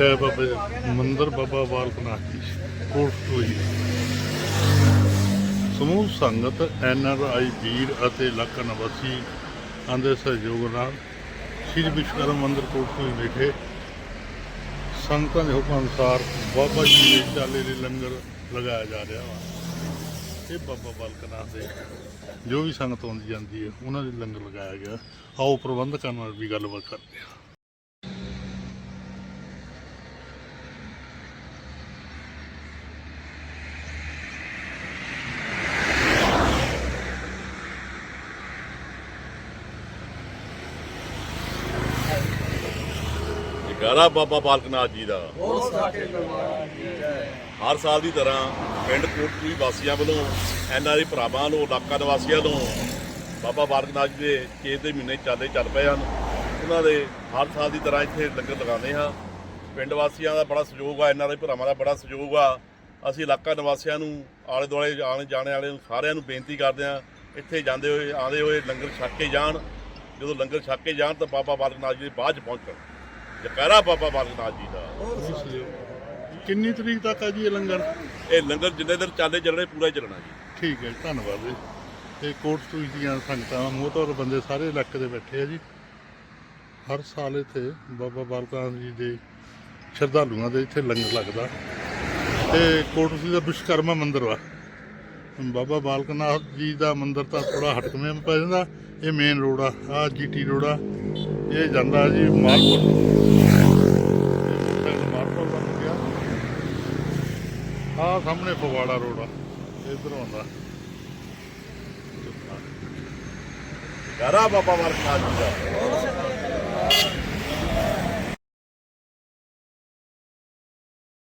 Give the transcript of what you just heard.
ਹੈ ਬਾਬੇ ਮੰਦਰ ਬਾਬਾ ਬਾਲਕ ਨਾਥ ਜੀ ਕੋਟ ਟੋਈ ਸਮੂਹ ਸੰਗਤ, ਐਨ ਆਰ ਆਈ ਵੀਰ ਅਤੇ ਇਲਾਕਾ ਨਿਵਾਸੀ ਆਂਦੇ ਸਹਿਯੋਗ ਨਾਲ ਸ੍ਰੀ ਵਿਸ਼ਵਕਰਮ ਮੰਦਰ ਕੋਟ ਟੋਈ ਵਿਖੇ ਸੰਗਤਾਂ ਦੇ ਹੁਕਮ ਅਨੁਸਾਰ ਬਾਬਾ ਜੀ ਦੇ ਚਾਲੇ ਦੇ ਲੰਗਰ ਲਗਾਇਆ ਜਾ ਰਿਹਾ ਵਾ। ਇਹ ਬਾਬਾ ਬਾਲਕ ਨਾਥ ਦੇ ਜੋ ਵੀ ਸੰਗਤ ਆਉਂਦੀ ਜਾਂਦੀ ਹੈ, ਉਹਨਾਂ ਦੇ ਲੰਗਰ ਲਗਾਇਆ ਗਿਆ। ਆਓ ਪ੍ਰਬੰਧਕਾਂ ਨਾਲ ਵੀ ਗੱਲਬਾਤ ਕਰਦੇ ਹਾਂ। ਜਗਾਰਾ ਬਾਬਾ ਬਾਲਕ ਨਾਥ ਜੀ ਦਾ। ਹਰ ਸਾਲ ਦੀ ਤਰ੍ਹਾਂ ਪਿੰਡ ਕੋਟਪੁਰੀ ਵਾਸੀਆਂ ਵੱਲੋਂ ਐਨਆਰਆਈ ਭਰਾਵਾਂ ਵੱਲੋਂ ਇਲਾਕਾ ਨਿਵਾਸੀਆਂ ਵੱਲੋਂ ਬਾਬਾ ਬਾਲਕ ਨਾਥ ਜੀ ਦੇ ਚੇਤ ਦੇ ਮਹੀਨੇ ਚਾਲੇ ਚੱਲ ਪਏ ਹਨ। ਉਹਨਾਂ ਦੇ ਹਰ ਸਾਲ ਦੀ ਤਰ੍ਹਾਂ ਇੱਥੇ ਲੰਗਰ ਲਗਾਉਂਦੇ ਹਾਂ। ਪਿੰਡ ਵਾਸੀਆਂ ਦਾ ਬੜਾ ਸਹਿਯੋਗ ਆ ਐਨਆਰਆਈ ਭਰਾਵਾਂ ਦਾ ਬੜਾ ਸਹਿਯੋਗ ਆ। ਅਸੀਂ ਇਲਾਕਾ ਨਿਵਾਸੀਆਂ ਨੂੰ ਆਲੇ ਦੁਆਲੇ ਆਣੇ ਜਾਣੇ ਵਾਲੇ ਨੂੰ ਸਾਰਿਆਂ ਨੂੰ ਬੇਨਤੀ ਕਰਦੇ ਹਾਂ ਇੱਥੇ ਜਾਂਦੇ ਹੋਏ ਆਉਂਦੇ ਹੋਏ ਲੰਗਰ ਛਕ ਕੇ ਜਾਣ। ਜਦੋਂ ਲੰਗਰ ਛਕ ਕੇ ਜਾਣ ਤਾਂ ਬਾਬਾ ਬਾਲਕ ਨਾਥ ਜੀ ਦੇ ਬਾਅਦ ਪਹੁੰਚਣ। ਜਕਾਰਾ ਬਾਬਾ ਬਾਲਕ ਨਾਥ ਜੀ ਦਾ। ਕਿੰਨੀ ਤਰੀਕ ਤੱਕ ਹੈ ਜੀ ਇਹ ਲੰਗਰ? ਇਹ ਲੰਗਰ ਜਿੰਨੇ ਦਿਨ ਚੱਲੇ ਚੱਲਣੇ ਪੂਰਾ ਹੀ ਚੱਲਣਾ ਜੀ। ਠੀਕ ਹੈ ਜੀ, ਧੰਨਵਾਦ ਜੀ। ਤੇ ਕੋਟ ਸਟੂਈ ਦੀਆਂ ਸੰਗਤਾਂ ਮੋਹਤੌਰ ਬੰਦੇ ਸਾਰੇ ਇਲਾਕੇ ਦੇ ਬੈਠੇ ਆ ਜੀ। ਹਰ ਸਾਲ ਇੱਥੇ ਬਾਬਾ ਬਾਲਕ ਨਾਥ ਜੀ ਦੇ ਸ਼ਰਧਾਲੂਆਂ ਦੇ ਇੱਥੇ ਲੰਗਰ ਲੱਗਦਾ। ਤੇ ਕੋਟ ਸਟੂਈ ਦਾ ਵਿਸ਼ਵਕਰਮਾ ਮੰਦਿਰ ਵਾ। ਬਾਬਾ ਬਾਲਕ ਨਾਥ ਜੀ ਦਾ ਮੰਦਿਰ ਤਾਂ ਥੋੜਾ ਹਟਕਵੇਂ ਪੈ ਜਾਂਦਾ। ਇਹ ਮੇਨ ਰੋਡ ਆ ਆ ਜੀਟੀ ਰੋਡ ਆ। ਇਹ ਜਾਂਦਾ ਜੀ ਮਾਲਪੁਰ ਇਹ ਮਾਲਪੁਰ ਬਣ ਗਿਆ। ਆ ਸਾਹਮਣੇ ਫਗਵਾੜਾ ਰੋਡ ਆ। ਇਧਰ ਆਉਂਦਾ। ਜਕਾਰਾ ਬਾਬਾ ਵਰਖਾ ਜੀ ਦਾ।